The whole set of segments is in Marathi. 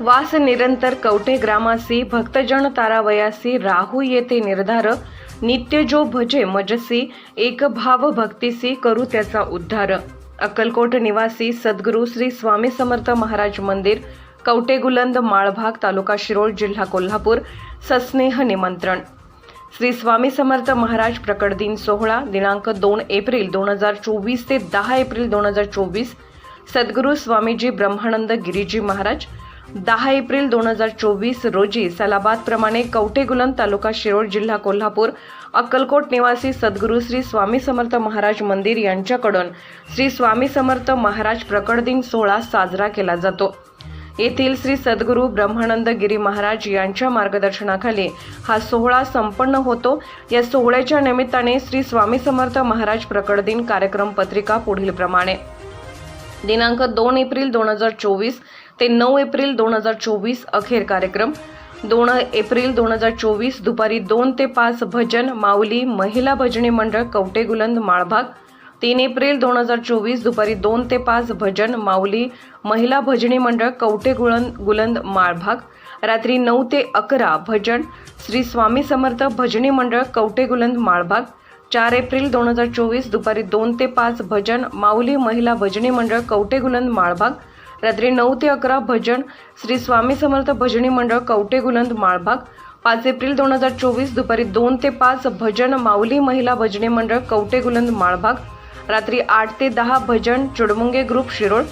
वास निरंतर कवटे ग्रामासी भक्तजन तारावयासी राहू येते निर्धार नित्य जो भजे मजसी एक भाव भक्तीसी करू त्याचा उद्धार. अक्कलकोट निवासी सद्गुरू श्री स्वामी समर्थ महाराज मंदिर कवटेगुलंद माळभाग तालुका शिरोळ जिल्हा कोल्हापूर सस्नेह निमंत्रण. श्री स्वामी समर्थ महाराज प्रकट दिन सोहळा दिनांक दोन एप्रिल दोन हजार चोवीस ते दहा एप्रिल दोन हजार चोवीस. सद्गुरू स्वामीजी ब्रह्मानंद गिरीजी महाराज दहा एप्रिल दोन हजार चोवीस रोजी सलाबादप्रमाणे कवटेगुलन तालुका शिरोळ जिल्हा कोल्हापूर अक्कलकोट निवासी सद्गुरू श्री स्वामी समर्थ महाराज मंदिर यांच्याकडून श्री स्वामी समर्थ महाराज प्रकट दिन सोहळा साजरा केला जातो. येथील श्री सद्गुरू ब्रह्मानंद गिरी महाराज यांच्या मार्गदर्शनाखाली हा सोहळा संपन्न होतो. या सोहळ्याच्या निमित्ताने श्री स्वामी समर्थ महाराज प्रकट दिन कार्यक्रम पत्रिका पुढील प्रमाणे. दिनांक दोन एप्रिल दोन हजार चोवीस ते नऊ एप्रिल दोन हजार चोवीस अखेर कार्यक्रम. दोन एप्रिल दोन हजार चोवीस दुपारी दोन ते पाच भजन माऊली महिला भजनी मंडळ कवटेगुलंद माळभाग तीन एप्रिल दोन हजार चोवीस दुपारी दोन ते पाच भजन माऊली महिला भजनी मंडळ कवटेगुळंद गुलंद माळभाग रात्री नऊ ते अकरा भजन श्री स्वामी समर्थ भजनी मंडळ कवटे गुलंद माळभाग चार एप्रिल दोन हजार चोवीस दुपारी दोन ते पाच भजन माऊली महिला भजनी मंडळ कवटे गुलंद माळभाग रात्री नऊ ते अकरा भजन श्री स्वामी समर्थ भजनी मंडळ कवटे गुलंद माळभाग पाच एप्रिल दोन हजार चोवीस दुपारी दोन ते पाच भजन माऊली महिला भजनी मंडळ कवटे गुलंद माळभाग रात्री आठ ते दहा भजन चुडमुंगे ग्रुप शिरोळ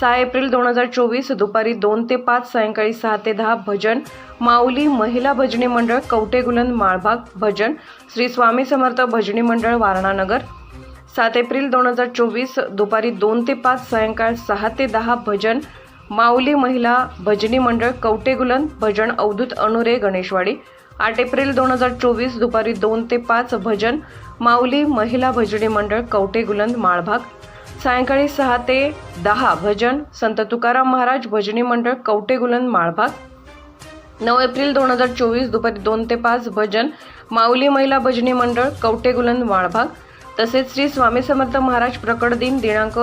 सहा एप्रिल दोन हजार चोवीस दुपारी दोन ते पाच सायंकाळी सहा ते दहा भजन माऊली महिला भजनी मंडळ कवटेगुलंद माळभाग भजन श्री स्वामी समर्थ भजनी मंडळ वारणानगर सात एप्रिल दोन हजार चोवीस दुपारी दोन ते पाच सायंकाळ सहा ते दहा भजन माऊली महिला भजनी मंडळ कवटेगुलन भजन अवधूत अनुरे गणेशवाडी आठ एप्रिल दोन हजार चोवीस दुपारी दोन ते पाच भजन माऊली महिला भजनी मंडळ कवटे गुलंद माळभाग. सायंकाळी सहा ते दहा भजन संत तुकाराम महाराज भजनी मंडळ कवटे गुलंद माळभाग. नऊ एप्रिल दोन हजार चोवीस दुपारी दोन ते पाच भजन माऊली महिला भजनी मंडळ कवटे गुलंद माळभाग. तसेच श्री स्वामी समर्थ महाराज प्रकट दिन दिनांक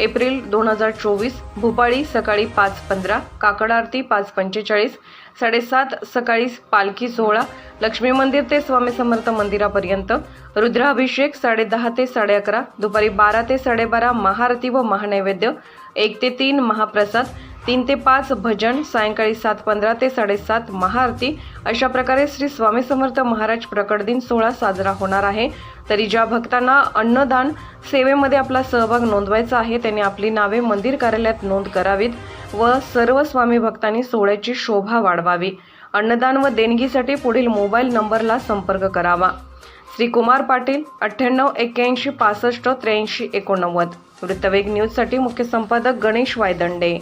एप्रिल दोन हजार चोवीस भोपाळी सकाळी पाच पंधरा काकड आरती पाच पंचेचाळीस साडेसात सकाळी पालखी सोहळा लक्ष्मी मंदिर ते स्वामी समर्थ मंदिरापर्यंत रुद्राभिषेक साडे दहा ते साडे अकरा दुपारी बारा ते साडेबारा महाआरती व महानैवेद्य एक ते तीन महाप्रसाद तीन ते पाच भजन सायंकाळी सात पंधरा ते साडेसात महाआरती अशा प्रकारे श्री स्वामी समर्थ महाराज प्रकट दिन सोहळा साजरा होणार आहे. तरी ज्या भक्तांना अन्नदान सेवेमध्ये आपला सहभाग नोंदवायचा आहे त्यांनी आपली नावे मंदिर कार्यालयात नोंद करावीत व सर्व स्वामी भक्तांनी सोहळ्याची शोभा वाढवावी. अन्नदान व देणगीसाठी पुढील मोबाईल नंबरला संपर्क करावा. श्री कुमार पाटील अठ्ठ्याण्णव एक्क्याऐंशी पासष्ट त्र्याऐंशी एकोणनव्वद. वृत्तवेग न्यूजसाठी मुख्य संपादक गणेश वायदंडे.